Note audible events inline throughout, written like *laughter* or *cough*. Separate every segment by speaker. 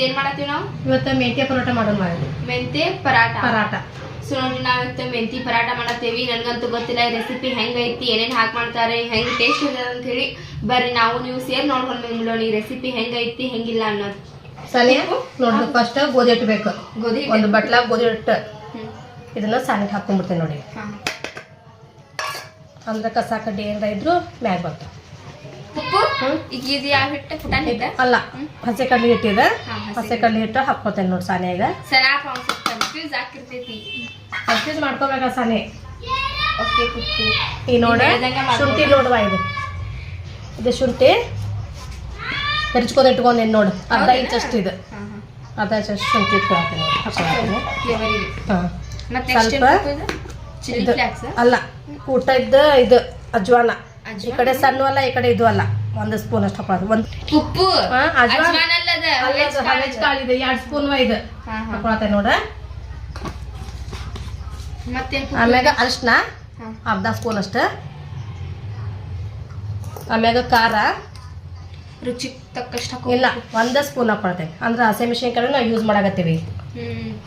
Speaker 1: ಇವತ್ತೇನ್ ಮಾಡತ್ತೀವಿ ನಾವು?
Speaker 2: ಇವತ್ತು ಮೆಂತ್ಯ ಪರೋಟ ಮಾಡೋಣ ಮಾಡಿ
Speaker 1: ಮೆಂತೆ ಪರಾಟ.
Speaker 2: ಪರಾಟ.
Speaker 1: ಸೊ ನೋಡ್ರಿ ನಾವ್ ಇವತ್ತು ಮೆಂತಿ ಪರಾಟ ಮಾಡತ್ತೇವಿ. ನನ್ಗಂತೂ ಗೊತ್ತಿಲ್ಲ ಈ ರೆಸಿಪಿ ಹೆಂಗೈತಿ ಏನೇನ್ ಹಾಕಿ ಮಾಡ್ತಾರೆ ಹೆಂಗ್ ಟೇಸ್ಟ್ ಇದೆ ಅಂತ ಹೇಳಿ. ಬರ್ರಿ ನಾವು ನೀವು ಸೇರ್ ನೋಡ್ಕೊಂಡು ಬಂದ್ಬಿಡೋಣ ಈ ರೆಸಿಪಿ ಹೆಂಗೈತಿ ಹೆಂಗಿಲ್ಲ ಅನ್ನೋದು.
Speaker 2: ಸನಿ ನೋಡ್ರಿ ಫಸ್ಟ್ ಗೋಧಿ ಇಟ್ಬೇಕು. ಬೇಕು
Speaker 1: ಗೋಧಿ
Speaker 2: ಒಂದು ಬಟ್ಲ ಗೋಧಿ ಹಿಟ್ಟು. ಇದನ್ನ ಸಾನಿಗೆ ಹಾಕೊಂಡ್ಬಿಡ್ತೇನೆ ನೋಡಿ.
Speaker 1: ಹಾ.
Speaker 2: ಅಂದ್ರೆ ಕಸ ಕಡ್ಡಿ ಏನಾರ ಇದ್ರು ಮ್ಯಾಗ ಬರ್ತಾವ.
Speaker 1: ಈಗ ಇದು ಯಾವ ಹಿಟ್ಟು? ಪುಟಾಣಿ ಹಿಟ್ಟ?
Speaker 2: ಅಲ್ಲ ಹಸಿ ಕಡ್ಲಿ ಹಿಟ್ಟಿದ
Speaker 1: ಹಸೆ
Speaker 2: ಕಡ್ಲಿ ಹಿಟ್ಟು. ಹಾಕ್ಕೊತೇನೆ ನೋಡಿ
Speaker 1: ಸಾನೆ ಈಗ. ಕನ್ಫ್ಯೂಸ್ ಆಗಿರ್ತೈತಿ.
Speaker 2: ಕನ್ಫ್ಯೂಸ್ ಮಾಡ್ಕೋಬೇಕ ಸಾನೆ
Speaker 1: ಓಕೆ
Speaker 2: ಈ ನೋಡ. ಶುಂಠಿ ನೋಡುವ ಇದು. ಇದು ಶುಂಠಿ. ಹೆರ್ಚ್ಕೊಂಡು ಇಟ್ಕೊಂಡೇನು ನೋಡು. ಅರ್ಧ
Speaker 1: ಹೌದೇನಾ?
Speaker 2: ಇಂಚ್ ಅಷ್ಟು ಇದು. ಅರ್ಧ ಇಂಚ್ ಅಷ್ಟು ಶುಂಠಿ ಹಾಂ. ಸ್ವಲ್ಪ ಅಲ್ಲ ಊಟ ಇದ್ದ ಇದು ಅಜ್ವಾನ. ಈ? ಕಡೆ ಸಣ್ಣ ಅಲ್ಲ ಈ ಕಡೆ ಇದು ಅಲ್ಲ. ಒಂದು ಸ್ಪೂನ್ ಅಷ್ಟು ಹಾಕೊಳ್ಳೋದು ಒಂದು
Speaker 1: ಉಪ್ಪು.
Speaker 2: ಇದೆ. ಎರಡು ಸ್ಪೂನ್ ಇದು. ಹಾಕೊಳತ್ತೆ ನೋಡ. ಆಮ್ಯಾಗ ಅರಿಶಿನ. ಅರ್ಧ ಸ್ಪೂನ್ ಅಷ್ಟ. ಆಮ್ಯಾಗ ಖಾರ.
Speaker 1: ರುಚಿ ತಕ್ಕಷ್ಟು
Speaker 2: ಇಲ್ಲ ಒಂದ ಸ್ಪೂನ್ ಹಾಕೊಳ್ತೇವೆ ಅಂದ್ರೆ ಹಸಿಮೆಣಸಿನ್ಕಾಯಿ ನಾವು ಯೂಸ್ ಮಾಡಾಕತ್ತೀವಿ.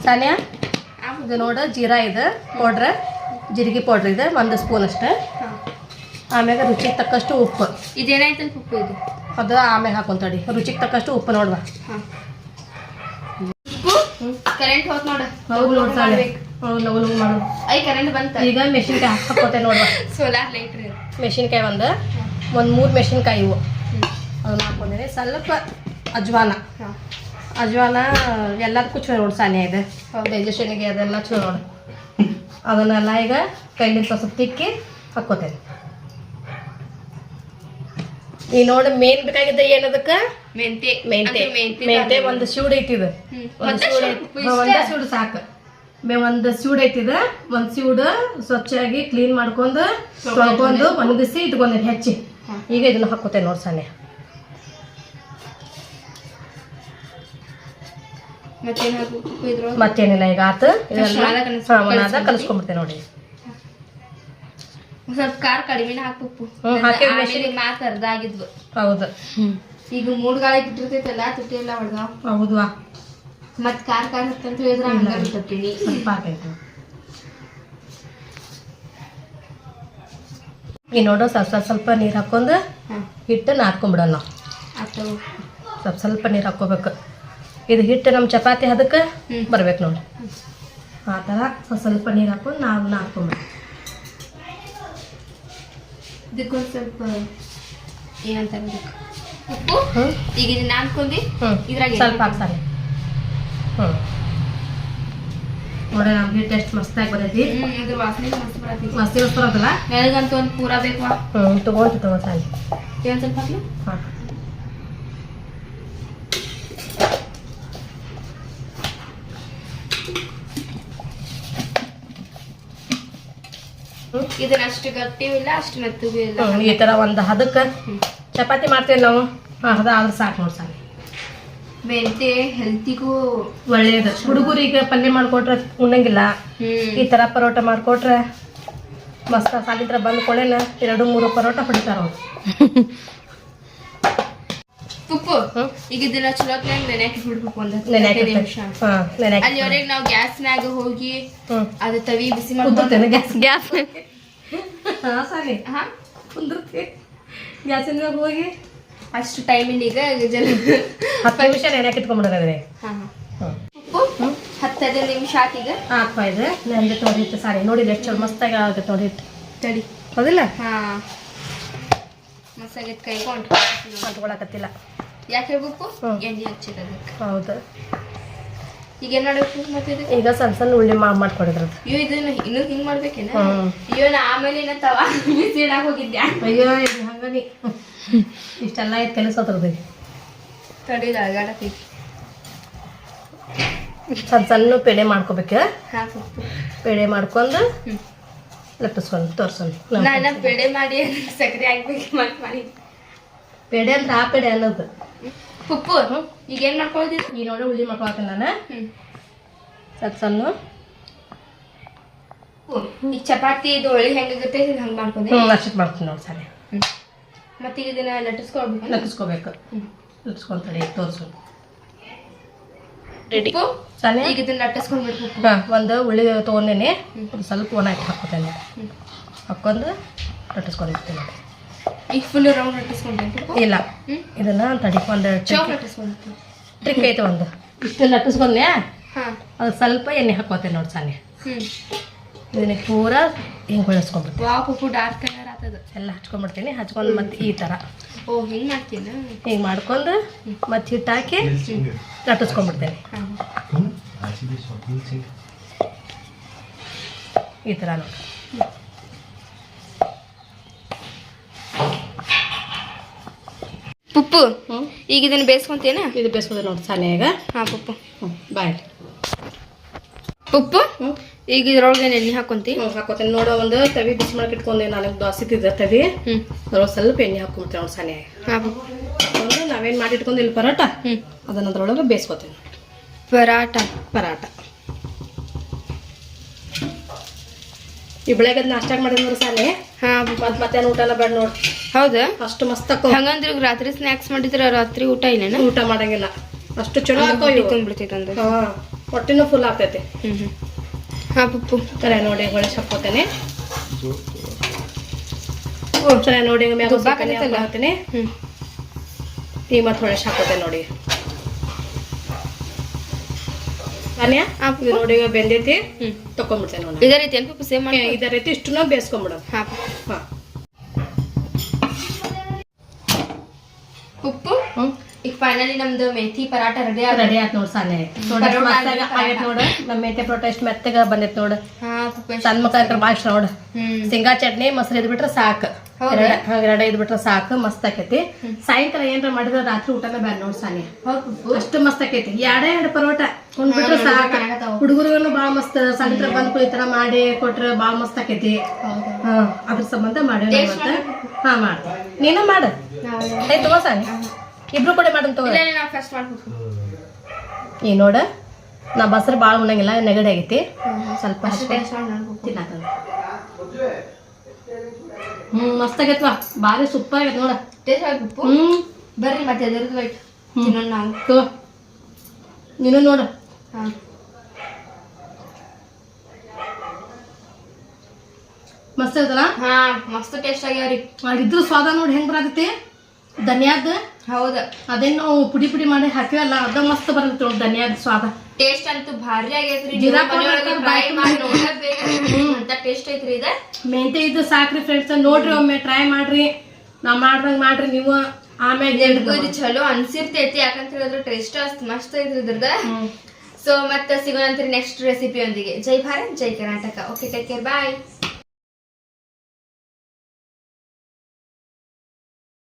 Speaker 2: ಸಾನ್ಯಾ? ಇದು ನೋಡ ಜೀರಾ ಇದು ಪೌಡ್ರ್. ಜೀರಿಗೆ ಪೌಡ್ರ್ ಇದೆ ಒಂದು ಸ್ಪೂನ್ ಅಷ್ಟು. ಆಮ್ಯಾಗ ರುಚಿಗೆ ತಕ್ಕಷ್ಟು ಉಪ್ಪು.
Speaker 1: ಇದೇನಾಯ್ತಲ್ಲ ಉಪ್ಪು ಇದು?
Speaker 2: ಅದು ಆಮ್ಯಾಗ ಹಾಕೊಂತಡಿ. ರುಚಿಗೆ ತಕ್ಕಷ್ಟು ಉಪ್ಪು ನೋಡುವ.
Speaker 1: ಕರೆಂಟ್ ಹೋತ್ ನೋಡು.
Speaker 2: ಹೌದು ನೋಡಿ ಸಾನ್ಯ
Speaker 1: ಮಾಡ್ಬೇಕು.
Speaker 2: ಹೌದು ಲಗು ಮಾಡು.
Speaker 1: ಐ ಕರೆಂಟ್ ಬಂತ?
Speaker 2: ಈಗ ಮೆಣಸಿನ್ಕಾಯಿ ಹಾಕೋತೆ ನೋಡುವ.
Speaker 1: ಸೋಲಾರ್ ಲೈಟ್ ರೀ
Speaker 2: ಮೆಣಸಿನ್ಕಾಯಿ ಒಂದು. ಒಂದು ಮೂರು ಮೆಣಸಿನ್ಕಾಯಿ ಇವು. ಅದನ್ನ ಹಾಕೊಂಡಿರಿ ಸ್ವಲ್ಪ ಅಜ್ವಾನ. ಅಜ್ವಾನ ಎಲ್ಲದಕ್ಕೂ ಚಲೋ ನೋಡಿ ಸಾನಿ ಇದೆ. ಡೈಜೆಷನ್ಗೆ ಅದೆಲ್ಲ ಚಲೋ ನೋಡು. ಅದನ್ನೆಲ್ಲ ಈಗ ಕೈಲಿಂದ ಸ್ವಲ್ಪ ತಿಕ್ಕಿ ಹಾಕ್ಕೋತೇನೆ ಈ ನೋಡಿ ಮೇನ್ ಬೇಕಾಗಿದ್ದ ಏನದಕ್ಕ?
Speaker 1: ಮೆಂತೆ
Speaker 2: ಮೆಂತೆ
Speaker 1: ಮೆಂತೆ.
Speaker 2: ಒಂದು ಸೂಡ್ ಐತಿದು. ಒಂದು
Speaker 1: ಒಂದೇ
Speaker 2: ಸೂಡ್ ಸಾಕು. ಮೇ ಒಂದು ಸೂಡ್ ಐತಿದ ಒಂದು ಸೂಡ್ ಸ್ವಚ್ಛಾಗಿ ಕ್ಲೀನ್ ಮಾಡ್ಕೊಂಡು ತೊಳ್ಕೊಂಡು ಒಣಗಿಸಿ ಇಟ್ಕೊಂಡಿನಿ ಹೆಚ್ಚಿ. ಈಗ ಇದನ್ನ ಹಾಕೋತೆ ನೋಡಿ
Speaker 1: ಸಣ್ಣ?
Speaker 2: ಮತ್ತೇನಿಲ್ಲ ಈಗ ಆತ. ಕಲಿಸ್ಕೊಂಡ್ಬಿಡ್ತೇನೆ ನೋಡಿ.
Speaker 1: ಸ್ವಲ್ಪ ಖಾರ ಕಡಿಮೆನ
Speaker 2: ಹಾಕ್ಬೇಕು.
Speaker 1: ಮಾತ್ ಅರ್ಧ ಆಗಿದ್ವು
Speaker 2: ಹೌದು.
Speaker 1: ಈಗ ಮೂಡ್ ಗಾಳಿ ಬಿಟ್ಟಿರ್ತೈತಲ್ಲ ತುಟ್ಟಿ ಎಲ್ಲ ಹೊಡ್ದ
Speaker 2: ಹೌದು
Speaker 1: ಮತ್ ಖಾರ ಖಾರ ಅಂತ ಹೇಳಿದ್ರ ಹಂಗ
Speaker 2: ಸ್ವಲ್ಪ ಹಾಕೈತಿ. ಈ ನೋಡು ಸ್ವಲ್ಪ ಸ್ವಲ್ಪ ಸ್ವಲ್ಪ ನೀರು ಹಾಕೊಂಡು ಹಿಟ್ಟು ನಾದ್ಕೊಂಡ್ಬಿಡೋಣ ನಾವು ಸ್ವಲ್ಪ ಸ್ವಲ್ಪ ನೀರು ಹಾಕೋಬೇಕು ಇದು ಹಿಟ್ಟು ನಮ್ಮ ಚಪಾತಿ ಅದಕ್ಕೆ. ಬರ್ಬೇಕು ನೋಡಿ. ಆ ಥರ ಸ್ವಲ್ಪ ಸ್ವಲ್ಪ ನೀರು ಹಾಕೊಂಡು ನಾವು ನಾದ್ಕೊಂಬಿಡ
Speaker 1: ಇದಕ್ಕೊಂದ್ ಸ್ವಲ್ಪ. ಏನಂತ ಉಪ್ಪು.
Speaker 2: ಹ್ಞೂ
Speaker 1: ಈಗ ಇದನ್ನ
Speaker 2: ಹ್ಞೂ
Speaker 1: ಇದ್ರಾಗ
Speaker 2: ಸ್ವಲ್ಪ ಹಾಕ್ತಾರೆ. ಹ್ಞೂ ನೋಡಿ ನಮ್ಗೆ ಟೇಸ್ಟ್ ಎಷ್ಟು ಮಸ್ತಾಗಿ ಬರೈತಿ.
Speaker 1: ಹ್ಮ್ ಅದ್ರ ವಾಸನೆ ಮಸ್ತ್ ಬರತೈತಿ.
Speaker 2: ಮಸ್ತಿ ಬರೋದಿಲ್ಲ
Speaker 1: ನನಗಂತೂ ಒಂದ್ ಪೂರ ಬೇಕು.
Speaker 2: ಹ್ಞೂ ತಗೋತಿ ತಗೋ ಸಾಲಿ
Speaker 1: ಏನ್ ಸ್ವಲ್ಪ ಹಾಕ್ಲಿ?
Speaker 2: ಹಾಂ
Speaker 1: ಇದನ್ನ ಅಷ್ಟು ಗಟ್ಟಿಯೂ ಇಲ್ಲ ಅಷ್ಟು ಮೆತ್ತಗೂ ಇಲ್ಲ
Speaker 2: ಈ ತರ ಒಂದು ಹದಕ್ಕೆ ಚಪಾತಿ ಮಾಡ್ತೇವೆ ನಾವು. ಹಾಂ ಹದ ಆದ್ರೆ ಸಾಕು ನೋಡಿ ಸಾಕು.
Speaker 1: ಮೆಂತೆ ಹೆಲ್ತಿಗೂ
Speaker 2: ಒಳ್ಳೇದು. ಹುಡುಗರಿಗೆ ಪಲ್ಯ ಮಾಡ್ಕೊಟ್ರೆ ಉಣ್ಣಂಗಿಲ್ಲ. ಈ ತರ ಪರೋಟ ಮಾಡಿಕೊಟ್ರೆ ಮಸ್ತ ಸಾಲಿದ್ರೆ ಬಂದ್ಕೊಳ್ಳೇನ ಕೊಳೆನ ಎರಡು ಮೂರು ಪರೋಟ ಹೊಡಿತಾರ ಅವ್ರು. *laughs*
Speaker 1: ಉಪ್ಪು
Speaker 2: ಹ್ಮ್.
Speaker 1: ಈಗ ಇದೆಲ್ಲ ಚಲೋ ನೆನೆಯಾಕಿ ಬಿಡ್ಬೇಕು ಒಂದ್
Speaker 2: ನೆನೆ
Speaker 1: ಹದಿನೈದು ನಿಮಿಷ. ಅಲ್ಲಿವರೆಗೆ ನಾವು ಗ್ಯಾಸ್ನಾಗ ಹೋಗಿ ಅದು ತವಿ ಬಿಸಿ ಮಾಡ್ಕೊಂಡು
Speaker 2: ಗ್ಯಾಸ್ ಗ್ಯಾಸ್ ಹಾಂ ಸಾಲಿ.
Speaker 1: ಹಾ?
Speaker 2: ಕುಂದಿರ್ತಿ. ಗ್ಯಾಸಿನ ಮ್ಯಾಗ ಹೋಗಿ.
Speaker 1: ಅಷ್ಟು ಟೈಮಿಂದ ಈಗ ಜನ
Speaker 2: ಹತ್ತು ನಿಮಿಷ ನೆನೆಯಾಕೆ ಇಟ್ಕೊಂಡ್ಬಿಡೋದ್ರೆ
Speaker 1: ಹಾ ಹಾ. ಉಪ್ಪು ಹತ್ತು ಹದಿನೈದು ನಿಮಿಷ ಆತ್ ಈಗ?
Speaker 2: ಹಾಕ್ಪ ಇದು. ನೆಂದು ನೋಡಿ ಹಿಟ್ಟು ಸಾರಿ ನೋಡಿ ಎಷ್ಟು ಚಲೋ ಮಸ್ತಾಗಿ ಆಗುತ್ತೆ ನೋಡಿ ಹಿಟ್ಟು
Speaker 1: ತಡಿ.
Speaker 2: ಹೌದಿಲ್ಲ?
Speaker 1: ಹಾ. ಮಸಾಗೈತ್ ಕೈಕೊಂಡು
Speaker 2: ಅಂಟ್ಕೊಳಕತ್ತಿಲ್ಲ.
Speaker 1: ಯಾಕೆ ಹೇಳ್ಬೇಕು. ಎಣ್ಣೆ ಹಚ್ಚಿದ ಅದಕ್ಕೆ. ಈಗ ಏನ್ ಮಾಡ್ಬೇಕು ಮತ್ತೆ
Speaker 2: ಈಗ ಸಣ್ಣ ಸಣ್ಣ ಉಳ್ಳಿ ಮಾಡಿ ಮಾಡ್ಕೊಡಿದ್ರದ್ದು
Speaker 1: ಅಯ್ಯೋ ಇದನ್ನ ಇನ್ನೂ ಹಿಂಗ್ ಮಾಡ್ಬೇಕೇನ. ಅಯ್ಯೋ ನಾ ಆಮೇಲೆ ಏನ ತವಾ? ಬಿಸಿ ಇಡಾಕ್ ಹೋಗಿದ್ದೆ
Speaker 2: ಅಯ್ಯೋ ಹಂಗನಿ. ಇಷ್ಟೆಲ್ಲ ಐತೆ ಕೆಲಸ ಅದ್ರದ್ದು
Speaker 1: ತಡಿದ ಅಳಗಾಡತೈತಿ
Speaker 2: ಸಣ್ಣ ಸಣ್ಣ ಪೇಡೆ ಮಾಡ್ಕೋಬೇಕ. ಪೇಡೆ ಮಾಡ್ಕೊಂಡು. ಲಟ್ಟಿಸ್ಕೊಂಡು ತೋರ್ಸೋಣ.
Speaker 1: ಪೇಡೆ ಪೆಡೆ ಮಾಡಿ ಸಕ್ಕರೆ ಹಾಕ್ಬೇಕು ಮಾಡಿ.
Speaker 2: ಪೇಡೆ ಅಂತ ಆ ಪೇಡೆ ಅನ್ನೋದು
Speaker 1: ಉಪ್ಪು ಈಗ ಏನ್ ಮಾಡ್ಕೊಳ್ತೀನಿ
Speaker 2: ಈ ನೋಡಿ ಉಳ್ಳಿ ಮಾಡ್ಕೊಳ್ತೀನಿ ನಾನು.
Speaker 1: ಸ್ವಲ್ಪ
Speaker 2: ಸಣ್ಣ.
Speaker 1: ಈಗ ಚಪಾತಿ ಇದು ಒಳ್ಳೆ ಹೆಂಗಾಗುತ್ತೆ ಹಂಗೆ ಮಾಡ್ಕೊಂಡು.
Speaker 2: ಹ್ಞೂ ಅಷ್ಟು ಮಾಡ್ತೀನಿ ನೋಡಿ ಸರಿ
Speaker 1: ಮತ್ತೆ ಈಗ ಇದನ್ನ ಲಟ್ಟಿಸ್ಕೊಳ್ಬೇಕು?
Speaker 2: ಲಟ್ಟಿಸ್ಕೋಬೇಕು. ಲಟ್ಟಿಸ್ಕೊಂತಾರೆ ತೋರಿಸು.
Speaker 1: ಉಪ್ಪು ಈಗ ಇದನ್ನ
Speaker 2: ಹಾಂ. ಒಂದು ಉಳ್ಳಿ ತೊಗೊಂಡೇನೆ. ಸ್ವಲ್ಪ ಒಣ ಹಾಕಿ ಹಾಕೋತೇನೆ ಹಾಕೊಂಡು ಲಟ್ಟಿಸ್ಕೊಂಡಿರ್ತೀನಿ. ನೋಡಿ
Speaker 1: ಈಗ ಫುಲ್ ರೌಂಡ್ ಲಟ್ಟಿಸ್ಕೊಂಡು
Speaker 2: ಇಲ್ಲ. ಇದನ್ನ ತಡಿಕೊಂಡು
Speaker 1: ಚೌಕ್ ಲಟ್ಟಿಸ್ಕೊಂಡ್ಬೇಕು
Speaker 2: ಟ್ರಿಕ್ ಐತೆ ಒಂದು. ಇಷ್ಟು ಲಟ್ಟಿಸ್ಕೊಂಡ್ನೆ
Speaker 1: ಹಾ.
Speaker 2: ಅದು ಸ್ವಲ್ಪ ಎಣ್ಣೆ ಹಾಕೋತೇನೆ ನೋಡಿ
Speaker 1: ಸಾನೆ.
Speaker 2: ಇದನ್ನ ಪೂರ ಹಿಂಗೆ ಬೆಳೆಸ್ಕೊಂಡ್ಬಿಡ್ತೀನಿ
Speaker 1: ವಾ ಪುಪ್ಪು ಡಾರ್ಕ್ ಕಲರ್ ಆಗ್ತದೆ
Speaker 2: ಎಲ್ಲ ಹಚ್ಕೊಂಡ್ಬಿಡ್ತೀನಿ ಹಚ್ಕೊಂಡು ಮತ್ತೆ ಈ ಥರ
Speaker 1: ಓ ಹಿಂಗೆ ಮಾಡ್ತೀನಿ
Speaker 2: ಹಿಂಗೆ ಮಾಡ್ಕೊಂಡು ಮತ್ತೆ ಹಿಟ್ಟು ಹಾಕಿ ಲಟ್ಟಿಸ್ಕೊಂಡ್ಬಿಡ್ತೇನೆ
Speaker 1: ಹಾ.
Speaker 2: ಈ ಥರ ನೋಡಿ.
Speaker 1: ಪುಪ್ಪು ಈಗ ಇದನ್ನ ಬೇಯಿಸ್ಕೊಂತೇನ
Speaker 2: ಇದು ಬೇಯಿಸ್ಕೋದೆ ನೋಡಿ ಸಾಲೆಯಾಗ.
Speaker 1: ಹಾ ಪುಪ್ಪು.
Speaker 2: ಹ್ಞೂ ಬಾಯ್.
Speaker 1: ಪುಪ್ಪು ಈಗ ಇದ್ರೊಳಗೆ ಎಣ್ಣೆ ಹಾಕೊಂತಿ
Speaker 2: ಹಾಕೋತೇನೆ. ನೋಡೋ ಒಂದು ತವಿ ಬಿಸಿ ಮಾಡಕ್ಕೆ ಇಟ್ಕೊಂಡೆ ನನಗೆ ದೋಸೆ ತಿದ್ದ ತವಿ ಅದ್ರೊಳಗೆ ಸ್ವಲ್ಪ ಎಣ್ಣೆ ಹಾಕೊಂಬಿಡ್ತೀನಿ ನೋಡಿ ಸಾಲೆಯಾಗ.
Speaker 1: ಹಾಂ ಪುಪ್ಪು.
Speaker 2: ನಾವೇನು ಮಾಡಿ ಇಟ್ಕೊಂಡಿಲ್ಲ ಪರೋಟ?
Speaker 1: ಹ್ಞೂ
Speaker 2: ಅದನ್ನ ಅದ್ರೊಳಗೆ ಬೇಯಿಸ್ಕೋತೇನೆ.
Speaker 1: ಪರಾಟ.
Speaker 2: ಪರಾಟ. ಈ ಬೆಳಗ್ಗೆ ನಾಷ್ಟಾಗ ಮಾಡಿದ್ರು ಸಾಲೆ?
Speaker 1: ಹಾ.
Speaker 2: ಮತ್ತೆ ಮಧ್ಯಾಹ್ನ ಊಟ ಎಲ್ಲ ಬೇಡ ನೋಡಿ
Speaker 1: ಹೌದಾ?
Speaker 2: ಅಷ್ಟು ಮಸ್ತ್
Speaker 1: ಹಂಗಂದ್ರೆ ರಾತ್ರಿ ಸ್ನ್ಯಾಕ್ಸ್ ಮಾಡಿದ್ರೆ ರಾತ್ರಿ ಊಟ ಇಲ್ಲೇನ?
Speaker 2: ಊಟ ಮಾಡಂಗಿಲ್ಲ. ಅಷ್ಟು ಚಲೋ
Speaker 1: ತುಂಬಿಡ್ತೈತೆ
Speaker 2: ಹಾ ಹೊಟ್ಟಿನೂ ಫುಲ್ ಆಗ್ತೈತಿ.
Speaker 1: ಹ್ಮ್ ಹ್ಞೂ ಹಾ ಪುಪ್ಪು.
Speaker 2: ಸರಿ ನೋಡಿ ಹೊಳೆ ಹಾಕೋತೇನೆ ಸರಿ ನೋಡಿ ಹಾಕ್ತೇನೆ ಈ ಮತ್ತೆ ಹೊಳೆ ಹಾಕೋತೇನೆ ನೋಡಿ. ಅನ್ಯ? ನೋಡಿ ಬೆಂದೈತಿ. ತಕೊಂಡ್ಬಿಡ್ತೇನೆ ನೋಡಿ
Speaker 1: ಇದೇ ರೀತಿ ಪುಪ್ಪು? ಸೇಮ್
Speaker 2: ಇದೇ ರೀತಿ ಇಷ್ಟನ್ನ ಬೇಯಿಸ್ಕೊಂಬಿಡೋದು
Speaker 1: ಹಾ
Speaker 2: ಹಾ.
Speaker 1: ಉಪ್ಪು. ಈಗ ಫೈನಲಿ ನಮ್ದು ಮೆಥಿ ಪರಾಟ ರೆಡಿ ಆಗ
Speaker 2: ರೆಡಿ ಆಯ್ತು ನೋಡ್
Speaker 1: ಸಾಲೆ.
Speaker 2: ಆಗೈತೆ ನೋಡು. ನಮ್ಮ ಮೆಂತೆ ಪರೋಟ ಎಷ್ಟು ಮೆತ್ತಗ ಬಂದೈತೆ ನೋಡು. ಸಣ್ಣ ಮಕ್ಕಳ ಭಾಷೆ ನೋಡು. ಶೇಂಗಾ ಚಟ್ನಿ ಮೊಸರು ಇದ್ ಬಿಟ್ರೆ ಸಾಕು. ಎರಡ ಇದ್ ಬಿಟ್ರೆ ಸಾಕು. ಮಸ್ತ್ ಆಕೈತಿ. ಸಾಯಂಕಾಲ ಏನ್ರ ಮಾಡಿದ್ರೆ ರಾತ್ರಿ ಊಟನ ಬ್ಯಾಡ ನೋಡ್ ಸಾನಿ ಅಷ್ಟು ಮಸ್ತ್ ಆಕೈತಿ. ಎರಡೇ ಎರಡು ಪರೋಟ ಉಂಡ್ಬಿಟ್ರೆ
Speaker 1: ಹಾ,
Speaker 2: ಸಾಕು.
Speaker 1: ಹುಡುಗರು
Speaker 2: ಹುಡುಗರಿಗೂ ಭಾಳ ಮಸ್ತ್. ಸಂತ್ರ ಬಂದ್ ಈ ತರ ಮಾಡಿ ಕೊಟ್ರೆ ಭಾಳ ಮಸ್ತ್ ಆಕೈತಿ. ಅದ್ರ ಸಂಬಂಧ ಮಾಡಿ ಹಾ ಮಾಡ ನೀನ ಮಾಡು.
Speaker 1: ನಾವು
Speaker 2: ಆಯ್ತು ತಗೋ ಸಾನಿ ಇಬ್ರು ಕೂಡ ಮಾಡಂತ ತಗೋ.
Speaker 1: ನಾವು ಫಸ್ಟ್ ಮಾಡ್ಬೇಕು
Speaker 2: ಈ ನೋಡ. ನಾ ಬಸ್ರು ಭಾಳ ಉಣ್ಣಂಗಿಲ್ಲ ನೆಗಡಿ ಆಗೈತಿ. ಸ್ವಲ್ಪ ತಿನ್ನಾಕ ಹ್ಮ್ ಮಸ್ತ್ ಆಗೈತ್ವಾ. ಭಾರಿ ಸೂಪರ್ ಆಗೈತೆ ನೋಡ.
Speaker 1: ಟೇಸ್ಟ್ ಪುಪ್ಪು
Speaker 2: ಹ್ಮ್.
Speaker 1: ಬರ್ರಿ ಮತ್ತೆ ಎದುರ್ದು
Speaker 2: ವೈಟ್.
Speaker 1: ತಿನ್ನೋಣ ನಾವು.
Speaker 2: ನೀನು ನೋಡ.
Speaker 1: ಹಾ.
Speaker 2: ಮಸ್ತ್ ಆಗತ್ತಲ್ಲ
Speaker 1: ಹಾ ಮಸ್ತ್ ಟೇಸ್ಟ್ ಆಗ್ಯಾವ್ರಿ
Speaker 2: ಮಾಡಿದ್ರು ಸ್ವಾದ ನೋಡಿ ಹೆಂಗ್ ಬರತೈತಿ ಧನಿಯಾದ?
Speaker 1: ಹೌದ.
Speaker 2: ಅದೇನ್ ನಾವು ಪುಡಿ ಪುಡಿ ಮಾಡಿ ಹಾಕಿವಲ್ಲ ಅದ ಮಸ್ತ್ ಬರುತ್ತೆ ನೋಡಿ ಧನಿಯಾದ ಸ್ವಾದ.
Speaker 1: ಟೇಸ್ಟ್ ಅಂತೂ ಭಾರಿ ಆಗೈತ್ರಿ.
Speaker 2: ಜೀರಾ
Speaker 1: ಮಾಡಿ ಅಂತ ಟೇಸ್ಟ್ ಐತ್ರಿ ಇದ.
Speaker 2: ಮೆಂತೆ ಇದ್ದು ಸಾಕ್ರಿ ಫ್ರೆಂಡ್ಸ್ ನೋಡ್ರಿ ಒಮ್ಮೆ ಟ್ರೈ ಮಾಡ್ರಿ. ನಾ ಮಾಡ್ದಂಗ್ ಮಾಡ್ರಿ ನೀವು. ಆಮೇಲೆ
Speaker 1: ಇದು ಚಲೋ ಅನ್ಸಿರ್ತೈತಿ ಯಾಕಂತ ಹೇಳಿದ್ರೆ ಟೇಸ್ಟ್ ಅಷ್ಟು ಮಸ್ತ್ ಐತ್ರಿ ಇದ್ರದ ಸೊ ಮತ್ತೆ ಸಿಗೋಣಂತ್ರಿ ನೆಕ್ಸ್ಟ್ ರೆಸಿಪಿ ಒಂದಿಗೆ. Jai Bharat Jai Karnataka. Okay take care bye